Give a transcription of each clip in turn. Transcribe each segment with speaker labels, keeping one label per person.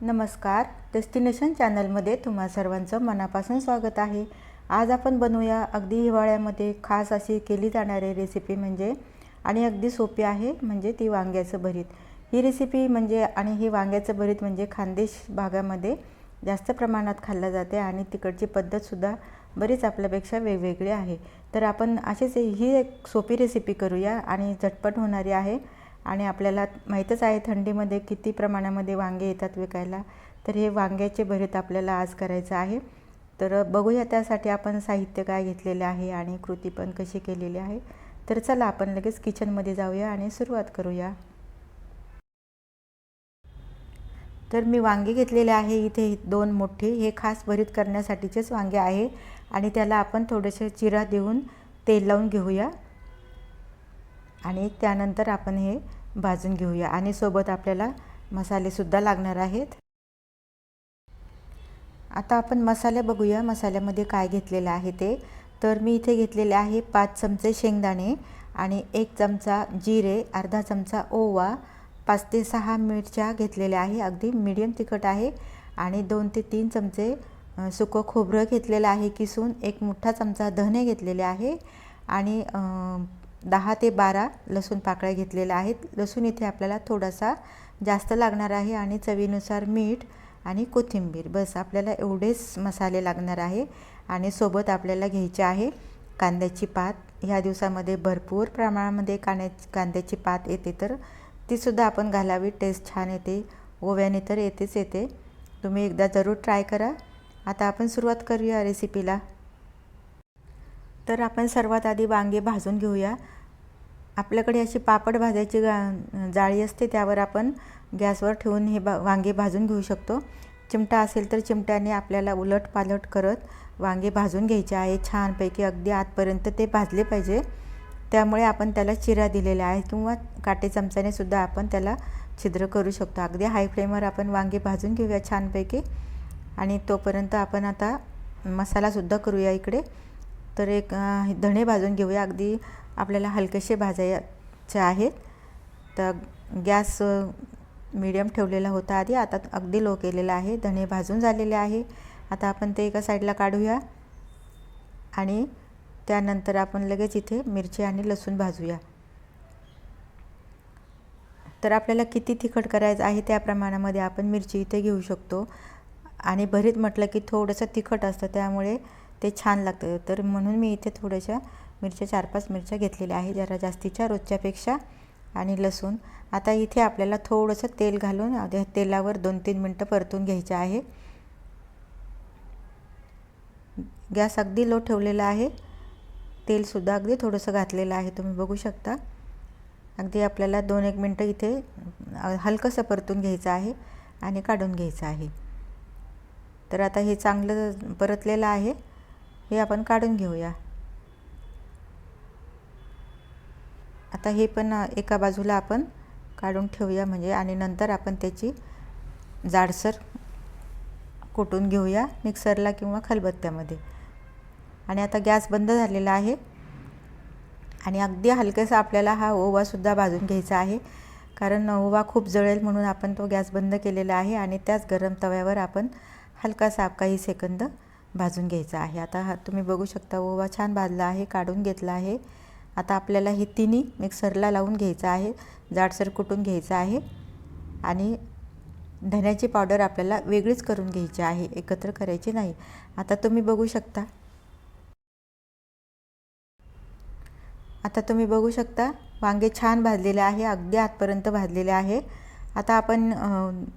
Speaker 1: नमस्कार डेस्टिनेशन चॅनलमध्ये तुम्हा सर्वांचं मनापासून स्वागत आहे. आज आपण बनवूया अगदी हिवाळ्यामध्ये खास अशी केली जाणारी रेसिपी म्हणजे आणि अगदी सोपी आहे म्हणजे ती वांग्याचं भरीत. ही रेसिपी म्हणजे आणि ही वांग्याचं भरीत म्हणजे खानदेश भागामध्ये जास्त प्रमाणात खाल्लं जाते आणि तिकडची पद्धतसुद्धा बरीच आपल्यापेक्षा वेगवेगळी आहे. तर आपण अशीच ही एक सोपी रेसिपी करूया आणि झटपट होणारी आहे. आणि आपल्याला माहीतच आहे थंडीमध्ये किती प्रमाणामध्ये वांगे येतात विकायला. तर हे वांग्याचे भरीत आपल्याला आज करायचं आहे. तर बघूया त्यासाठी आपण साहित्य काय घेतलेले आहे आणि कृती पण कशी केलेली आहे. तर चला आपण लगेच किचनमध्ये जाऊया आणि सुरुवात करूया. तर मी वांगे घेतलेले आहे. इथे दोन मोठे हे खास भरीत करण्यासाठीचेच वांगे आहे. आणि त्याला आपण थोडेसे चिरा देऊन तेल लावून घेऊया. आणि त्यानंतर आपण हे भाजून घेऊया. आणि सोबत आपल्याला मसालेसुद्धा लागणार आहेत. आता आपण मसाले बघूया. मसाल्यामध्ये काय घेतलेलं आहे ते. तर मी इथे घेतलेले आहे पाच चमचे शेंगदाणे आणि एक चमचा जिरे अर्धा चमचा ओवा पाच ते सहा मिरच्या घेतलेल्या आहे. अगदी मीडियम तिखट आहे. आणि दोन ते तीन चमचे सुकं खोबरं घेतलेलं आहे किसून. एक मोठा चमचा धने घेतलेले आहे. आणि दहा ते बारा लसूण पाकळ्या घेतलेल्या आहेत. लसूण इथे आपल्याला थोडासा जास्त लागणार आहे आणि चवीनुसार मीठ आणि कोथिंबीर. बस आपल्याला एवढेच मसाले लागणार आहे आणि सोबत आपल्याला घ्यायचे आहे कांद्याची पात. ह्या दिवसामध्ये भरपूर प्रमाणामध्ये कांद्या कांद्याची पात येते तर तीसुद्धा आपण घालावी. टेस्ट छान येते. ओव्याने तर येतेच येते. तुम्ही एकदा जरूर ट्राय करा. आता आपण सुरुवात करूया रेसिपीला तर आपण सर्वात आधी वांगे भाजून घेऊया. आपल्याकडे अशी पापड भाजायची गा जाळी असते त्यावर आपण गॅसवर ठेवून हे बा वांगे भाजून घेऊ शकतो. चिमटा असेल तर चिमट्याने आपल्याला उलट पालट करत वांगे भाजून घ्यायचे आहे. छानपैकी अगदी आतपर्यंत ते भाजले पाहिजे. त्यामुळे आपण त्याला चिरा दिलेला आहे किंवा काटे चमच्याने सुद्धा आपण त्याला छिद्र करू शकतो. अगदी हाय फ्लेमवर आपण वांगे भाजून घेऊया छानपैकी. आणि तोपर्यंत आपण आता मसालासुद्धा करूया इकडे. तर एक धणे भाजून घेऊया. अगदी आपल्याला हलकेसे भाजायचे आहेत. तर गॅस मीडियम ठेवलेला होता आधी. आता अगदी लो केलेला आहे. धणे भाजून झालेले आहे. आता आपण ते एका साईडला काढूया. आणि त्यानंतर आपण लगेच इथे मिरची आणि लसूण भाजूया. तर आपल्याला किती तिखट करायचं आहे त्या प्रमाणामध्ये आपण मिरची इथे घेऊ शकतो. आणि भरीत म्हटलं की थोडंसं तिखट असतं. त्यामुळे ते छान लागतं. तर म्हणून मी इथे थोड्याशा मिरच्या चार पाच मिरच्या घेतलेल्या आहे जरा जास्तीच्या रोजच्यापेक्षा. आणि लसूण. आता इथे आपल्याला थोडंसं तेल घालून तेलावर दोन तीन मिनटं परतून घ्यायचं आहे. गॅस अगदी लो ठेवलेला आहे. तेलसुद्धा अगदी थोडंसं घातलेलं आहे. तुम्ही बघू शकता. अगदी आपल्याला दोन एक मिनटं इथे हलकंसं परतून घ्यायचं आहे आणि काढून घ्यायचं आहे. तर आता हे चांगलं परतलेलं आहे. हे आपण काढून घेऊया. आता हे पण एका बाजूला आपण काढून ठेवूया म्हणजे आणि नंतर आपण त्याची जाडसर कुटून घेऊया मिक्सरला किंवा खलबत्त्यामध्ये. आणि आता गॅस बंद झालेला आहे. आणि अगदी हलकेसा आपल्याला हा ओवासुद्धा भाजून घ्यायचा आहे. कारण ओवा खूप जळेल म्हणून आपण तो गॅस बंद केलेला आहे. आणि त्याच गरम तव्यावर आपण हलकासा काही सेकंद भाजून घ्यायचा आहे. आता हा तुम्ही बघू शकता ओवा छान भाजला आहे काढून घेतला आहे. आता आपल्याला हे तिन्ही मिक्सरला लावून घ्यायचं आहे. जाडसर कुटून घ्यायचं आहे. आणि धण्याची पावडर आपल्याला वेगळीच करून घ्यायची आहे. एकत्र करायची नाही. आता तुम्ही बघू शकता. आता तुम्ही बघू शकता वांगे छान भाजलेले आहे. अगदी आतपर्यंत भाजलेले आहे. आता आपण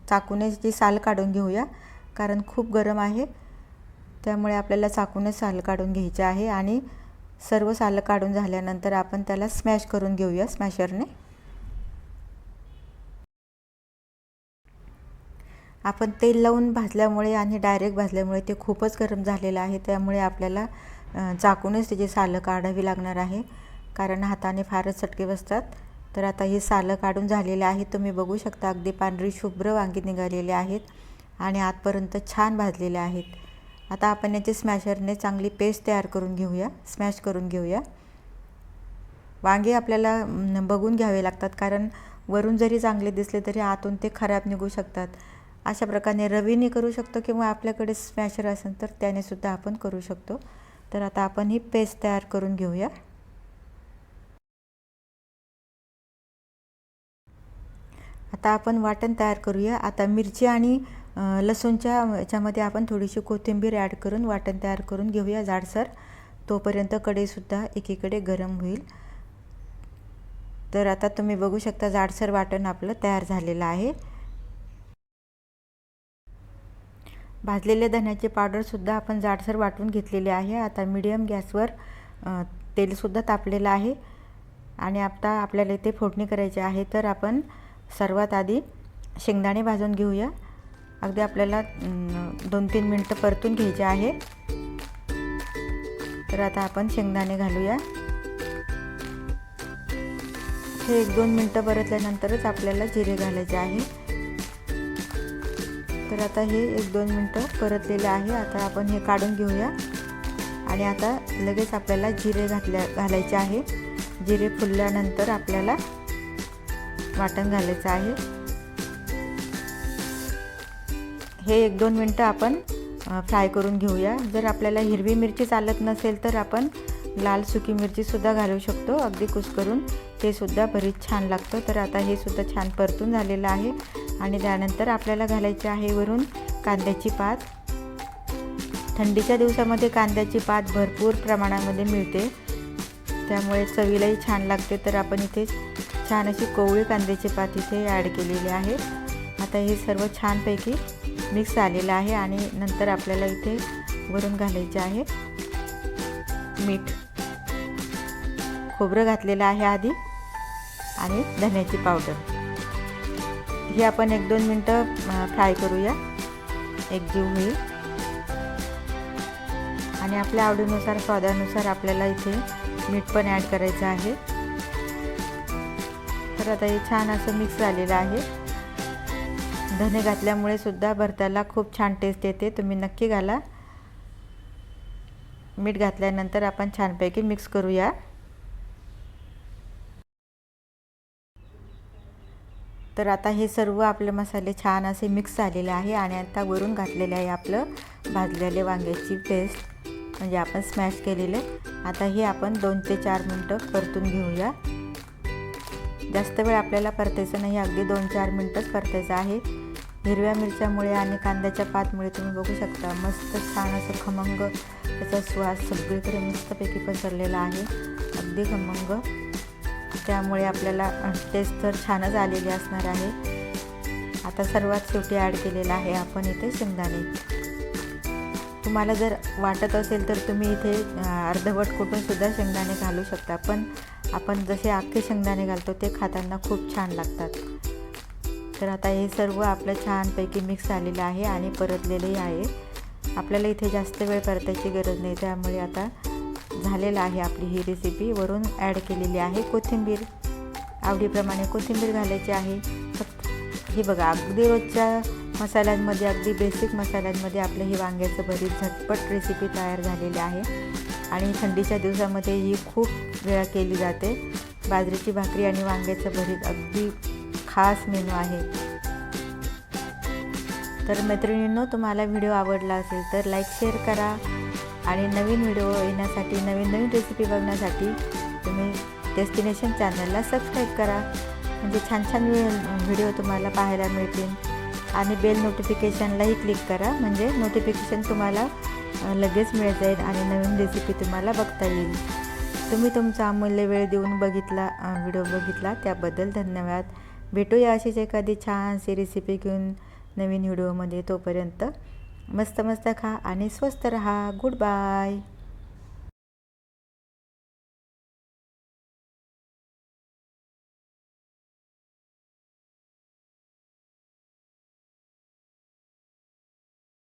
Speaker 1: चाकूने जी साल काढून घेऊया कारण खूप गरम आहे. त्यामुळे आपल्याला चाकूनच साल काढून घ्यायचे आहे आणि सर्व सालं काढून झाल्यानंतर आपण त्याला स्मॅश करून घेऊया स्मॅशरने. आपण तेल लावून भाजल्यामुळे आणि डायरेक्ट भाजल्यामुळे ते खूपच गरम झालेलं आहे. त्यामुळे आपल्याला चाकूनच त्याची सालं काढावी लागणार आहे. कारण हाताने फारच चटके बसतात. तर आता ही सालं काढून झालेले आहे. तुम्ही बघू शकता अगदी पांढरी शुभ्र वांगी निघालेली आहेत आणि आतपर्यंत छान भाजलेले आहेत. आता आपण याची स्मॅशरने चांगली पेस्ट तयार करून घेऊया. स्मॅश करून घेऊया. वांगे आपल्याला बघून घ्यावे लागतात कारण वरून जरी चांगले दिसले तरी आतून ते खराब निघू शकतात. अशा प्रकारे रवीने करू शकतो किंवा आपल्याकडे स्मॅशर असेल तर त्याने सुद्धा आपण करू शकतो. तर आता आपण ही पेस्ट तयार करून घेऊया. आता आपण वाटण तयार करूया. आता मिरची आणि लसूणच्या याच्यामध्ये आपण थोडीशी कोथिंबीर ॲड करून वाटण तयार करून घेऊया जाडसर. तोपर्यंत कढईसुद्धा एकीकडे गरम होईल. तर आता तुम्ही बघू शकता जाडसर वाटण आपलं तयार झालेलं आहे. भाजलेल्या धण्याची पावडरसुद्धा आपण जाडसर वाटून घेतलेली आहे. आता मिडियम गॅसवर तेलसुद्धा तापलेलं आहे. आणि आता आपल्याला इथे फोडणी करायची आहे. तर आपण सर्वात आधी शेंगदाणे भाजून घेऊया. अगदी आपल्याला दोन तीन मिनटं परतून घ्यायचे आहे. तर आता आपण शेंगदाणे घालूया. हे एक दोन मिनटं परतल्यानंतरच आपल्याला जिरे घालायचे आहे. तर आता हे एक दोन मिनटं परतलेलं आहे. आता आपण हे काढून घेऊया. आणि आता लगेच आपल्याला जिरे घातल्या घालायचे आहे. जिरे फुलल्यानंतर आपल्याला वाटण घालायचं आहे. हे एक दोन मिनटं आपण फ्राय करून घेऊया. जर आपल्याला हिरवी मिरची चालत नसेल तर आपण लाल सुकी मिरचीसुद्धा घालू शकतो. अगदी कुस्करून. ते सुद्धा बरीच छान लागतं. तर आता हे सुद्धा छान परतून झालेलं आहे. आणि त्यानंतर आपल्याला घालायचे आहे वरून कांद्याची पात. थंडीच्या दिवसामध्ये कांद्याची पात भरपूर प्रमाणामध्ये मिळते. त्यामुळे चवीलाही छान लागते. तर आपण इथे छान अशी कोवळी कांद्याची पात इथे ॲड केलेली आहे. आता हे सर्व छानपैकी मिक्स झालेलं आहे आणि नंतर आपल्याला इथे वरून घालायचे आहे मीठ. खोबरं घातलेलं आहे आधी आणि धन्याची पावडर हे आपण एक दोन मिनटं फ्राय करूया. एक जीव होईल. आणि आपल्या आवडीनुसार स्वादानुसार आपल्याला इथे मीठ पण ॲड करायचं आहे. तर आता हे छान असं मिक्स झालेलं आहे. धने घातल्यामुळे सुद्धा भरताला खूप छान टेस्ट येते. तुम्ही नक्की घाला. मीठ घातल्यानंतर आपण छानपैकी मिक्स करूया. तर आता हे सर्व आपले मसाले छान असे मिक्स झालेले आहे आणि आता वरून घातलेले आहे आपलं भाजलेले वांग्याची पेस्ट म्हणजे आपण स्मॅश केलेलं. आता हे आपण दोन ते चार मिनटं परतून घेऊया. जास्त वेळ आपल्याला परतायचं नाही. अगदी दोन चार मिनटंच परतायचं आहे. हिरव्या मिरच्यामुळे आणि कांद्याच्या पातमुळे तुम्ही बघू शकता. मस्त छान असं खमंग त्याचा स्वाद सगळीकडे मस्तपैकी पसरलेला आहे. अगदी खमंग. त्यामुळे आपल्याला टेस्ट तर छानच आलेली असणार आहे. आता सर्वात शेवटी ॲड केलेला आहे आपण इथे शेंगदाणे. तुम्हाला जर वाटत असेल तर तुम्ही इथे अर्धवट कुटूनसुद्धा शेंगदाणे घालू शकता. पण आपण जसे अख्खे शेंगदाणे घालतो ते खाताना खूप छान लागतात. तर आता हे सर्व आपलं छानपैकी मिक्स झालेलं आहे आणि परतलेलंही आहे. आपल्याला इथे जास्त वेळ परतायची गरज नाही त्यामुळे आता झालेलं आहे आपली ही रेसिपी वरून ॲड केलेली आहे कोथिंबीर. आवडीप्रमाणे कोथिंबीर घालायची आहे. फक्त ही बघा अगदी रोजच्या मसाल्यांमध्ये अगदी बेसिक मसाल्यांमध्ये आपलं ही वांग्याचं भरीत झटपट रेसिपी तयार झालेली आहे. आणि थंडीच्या दिवसामध्ये ही खूप वेळा केली जाते. बाजरीची भाकरी आणि वांग्याचं भरीत अगदी खास मेनू आहे. तर मैत्रिणींनो तुम्हाला व्हिडिओ आवडला असेल तर लाईक शेअर करा. आणि नवीन व्हिडिओ येण्यासाठी नवीन नवीन रेसिपी बघण्यासाठी तुम्ही डेस्टिनेशन चॅनलला सबस्क्राईब करा. म्हणजे छान छान व्हिडिओ तुम्हाला पाहायला मिळतील. आणि बेल नोटिफिकेशनलाही क्लिक करा. म्हणजे नोटिफिकेशन तुम्हाला लगेच मिळत जाईल आणि नवीन रेसिपी तुम्हाला बघता येईल. तुम्ही तुमचा अमूल्य वेळ देऊन बघितला व्हिडिओ बघितला त्याबद्दल धन्यवाद. भेटूया अशीच एखादी छानशी रेसिपी घेऊन नवीन व्हिडिओमध्ये तोपर्यंत. मस्त मस्त खा आणि स्वस्त रहा. Good bye